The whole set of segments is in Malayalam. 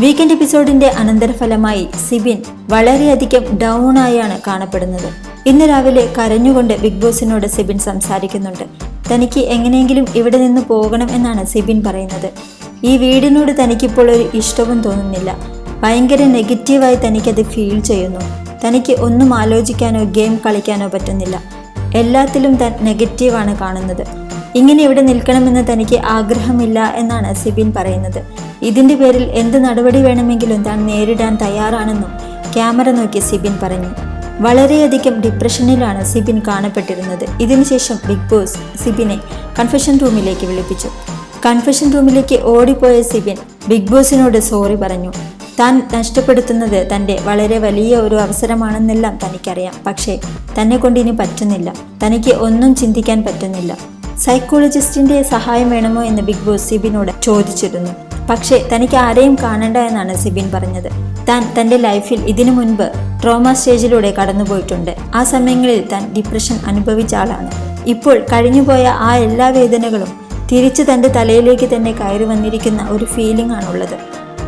വീക്കെൻഡ് എപ്പിസോഡിന്റെ അനന്തരഫലമായി സിബിൻ വളരെയധികം ഡൗൺ ആയാണ് കാണപ്പെടുന്നത്. ഇന്ന് രാവിലെ കരഞ്ഞുകൊണ്ട് ബിഗ് ബോസിനോട് സിബിൻ സംസാരിക്കുന്നുണ്ട്. തനിക്ക് എങ്ങനെയെങ്കിലും ഇവിടെ നിന്ന് പോകണം എന്നാണ് സിബിൻ പറയുന്നത്. ഈ വീടിനോട് തനിക്കിപ്പോൾ ഒരു ഇഷ്ടവും തോന്നുന്നില്ല. ഭയങ്കര നെഗറ്റീവായി തനിക്കത് ഫീൽ ചെയ്യുന്നു. തനിക്ക് ഒന്നും ആലോചിക്കാനോ ഗെയിം കളിക്കാനോ പറ്റുന്നില്ല. എല്ലാത്തിലും താൻ നെഗറ്റീവാണ് കാണുന്നത്. ഇങ്ങനെ ഇവിടെ നിൽക്കണമെന്ന് തനിക്ക് ആഗ്രഹമില്ല എന്നാണ് സിബിൻ പറയുന്നത്. ഇതിന്റെ പേരിൽ എന്ത് നടപടി വേണമെങ്കിലും താൻ നേരിടാൻ തയ്യാറാണെന്നും ക്യാമറ നോക്കി സിബിൻ പറഞ്ഞു. വളരെയധികം ഡിപ്രഷനിലാണ് സിബിൻ കാണപ്പെട്ടിരുന്നത്. ഇതിനുശേഷം ബിഗ് ബോസ് സിബിനെ കൺഫെഷൻ റൂമിലേക്ക് വിളിപ്പിച്ചു. കൺഫെഷൻ റൂമിലേക്ക് ഓടിപ്പോയ സിബിൻ ബിഗ് ബോസിനോട് സോറി പറഞ്ഞു. താൻ നഷ്ടപ്പെടുത്തുന്നത് തന്റെ വളരെ വലിയ ഒരു അവസരമാണെന്നെല്ലാം തനിക്കറിയാം. പക്ഷേ തന്നെ കൊണ്ട് ഇനി പറ്റുന്നില്ല. തനിക്ക് ഒന്നും ചിന്തിക്കാൻ പറ്റുന്നില്ല. സൈക്കോളജിസ്റ്റിന്റെ സഹായം വേണമോ എന്ന് ബിഗ് ബോസ് സിബിനോട് ചോദിച്ചിരുന്നു. പക്ഷേ തനിക്ക് ആരെയും കാണണ്ട എന്നാണ് സിബിൻ പറഞ്ഞത്. താൻ തന്റെ ലൈഫിൽ ഇതിനു മുൻപ് ട്രോമ സ്റ്റേജിലൂടെ കടന്നുപോയിട്ടുണ്ട്. ആ സമയങ്ങളിൽ താൻ ഡിപ്രഷൻ അനുഭവിച്ച ആളാണ്. ഇപ്പോൾ കഴിഞ്ഞുപോയ ആ എല്ലാ വേദനകളും തിരിച്ചു തന്റെ തലയിലേക്ക് തന്നെ കയറി വന്നിരിക്കുന്ന ഒരു ഫീലിംഗ് ആണുള്ളത്.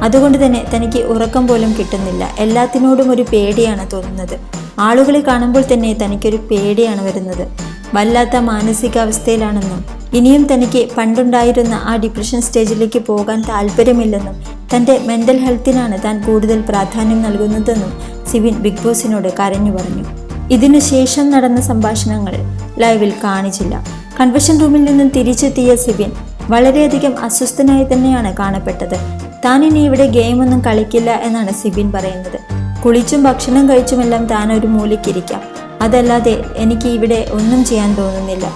അതുകൊണ്ട് തന്നെ തനിക്ക് ഉറക്കം പോലും കിട്ടുന്നില്ല. എല്ലാത്തിനോടും ഒരു പേടിയാണ് തോന്നുന്നത്. ആളുകളെ കാണുമ്പോൾ തന്നെ തനിക്കൊരു പേടിയാണ് വരുന്നത്. വല്ലാത്ത മാനസികാവസ്ഥയിലാണെന്നും ഇനിയും തനിക്ക് പണ്ടുണ്ടായിരുന്ന ആ ഡിപ്രഷൻ സ്റ്റേജിലേക്ക് പോകാൻ താല്പര്യമില്ലെന്നും തന്റെ മെന്റൽ ഹെൽത്തിനാണ് താൻ കൂടുതൽ പ്രാധാന്യം നൽകുന്നതെന്നും സിവിൻ ബിഗ് ബോസിനോട് കരഞ്ഞു പറഞ്ഞു. ഇതിനുശേഷം നടന്ന സംഭാഷണങ്ങൾ ലൈവിൽ കാണിച്ചില്ല. കൺവെൻഷൻ റൂമിൽ നിന്നും തിരിച്ചെത്തിയ സിബിൻ വളരെയധികം അസ്വസ്ഥനായി തന്നെയാണ് കാണപ്പെട്ടത്. താൻ ഇനി ഇവിടെ ഗെയിമൊന്നും കളിക്കില്ല എന്നാണ് സിബിൻ പറയുന്നത്. കുളിച്ചും ഭക്ഷണം കഴിച്ചുമെല്ലാം താൻ ഒരു മൂലയ്ക്കിരിക്കാം അതല്ലാതെ എനിക്ക് ഇവിടെ ഒന്നും ചെയ്യാൻ തോന്നുന്നില്ല.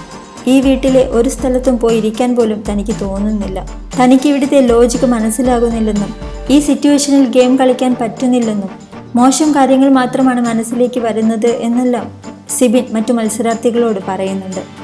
ഈ വീട്ടിലെ ഒരു സ്ഥലത്തും പോയി ഇരിക്കാൻ പോലും തനിക്ക് തോന്നുന്നില്ല. തനിക്ക് ഇവിടുത്തെ ലോജിക്ക് മനസ്സിലാകുന്നില്ലെന്നും ഈ സിറ്റുവേഷനിൽ ഗെയിം കളിക്കാൻ പറ്റുന്നില്ലെന്നും മോശം കാര്യങ്ങൾ മാത്രമാണ് മനസ്സിലേക്ക് വരുന്നത് എന്നെല്ലാം സിബിൻ മറ്റു മത്സരാർത്ഥികളോട് പറയുന്നുണ്ട്.